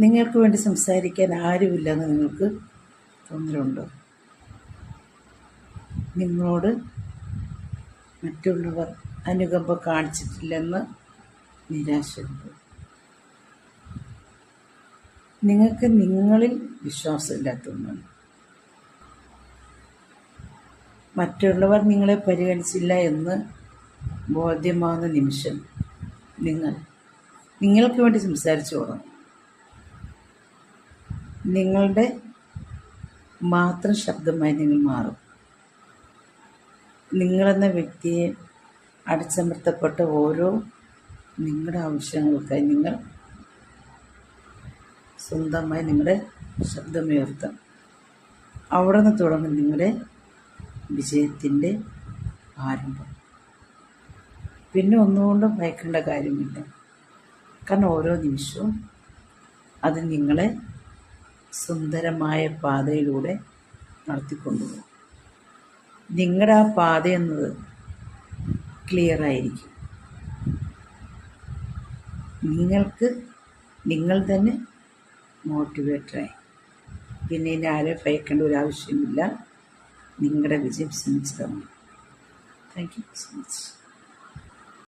നിങ്ങൾക്ക് വേണ്ടി സംസാരിക്കാൻ ആരുമില്ലെന്ന് നിങ്ങൾക്ക് തോന്നലുണ്ടോ? നിങ്ങളോട് മറ്റുള്ളവർ അനുകമ്പ കാണിച്ചിട്ടില്ലെന്ന് നിരാശയുണ്ട്. നിങ്ങൾക്ക് നിങ്ങളിൽ വിശ്വാസമില്ലാത്തതുകൊണ്ടാണ് മറ്റുള്ളവർ നിങ്ങളെ പരിഗണിച്ചില്ല എന്ന് ബോധ്യമാകുന്ന നിമിഷം നിങ്ങൾ നിങ്ങൾക്ക് വേണ്ടി സംസാരിച്ചു തുടങ്ങും നിങ്ങളുടെ മാത്രം ശബ്ദമായി നിങ്ങൾ മാറും. നിങ്ങളെന്ന വ്യക്തിയെ അടിച്ചമർത്തപ്പെട്ട ഓരോ നിങ്ങളുടെ ആവശ്യങ്ങൾക്കായി നിങ്ങൾ സ്വന്തമായി നിങ്ങളുടെ ശബ്ദമുയർത്താം. അവിടെ നിന്ന് തുടങ്ങും നിങ്ങളുടെ വിജയത്തിന്റെ ആരംഭം. പിന്നെ ഒന്നുകൊണ്ടും ഭയക്കേണ്ട കാര്യമില്ല. കാരണം ഓരോ നിമിഷവും അത് നിങ്ങളെ സുന്ദരമായ പാതയിലൂടെ നടത്തിക്കൊണ്ടുപോകും. നിങ്ങളുടെ ആ പാത എന്നത് ക്ലിയർ ആയിരിക്കും. നിങ്ങൾക്ക് നിങ്ങൾ തന്നെ മോട്ടിവേറ്ററായി പിന്നെ ഇനി ആരെ ഭയക്കേണ്ട ഒരു ആവശ്യമില്ല. നിങ്ങളുടെ വിജയം സുനിശ്ചിതമാണ് താങ്ക് യു സോ മച്ച്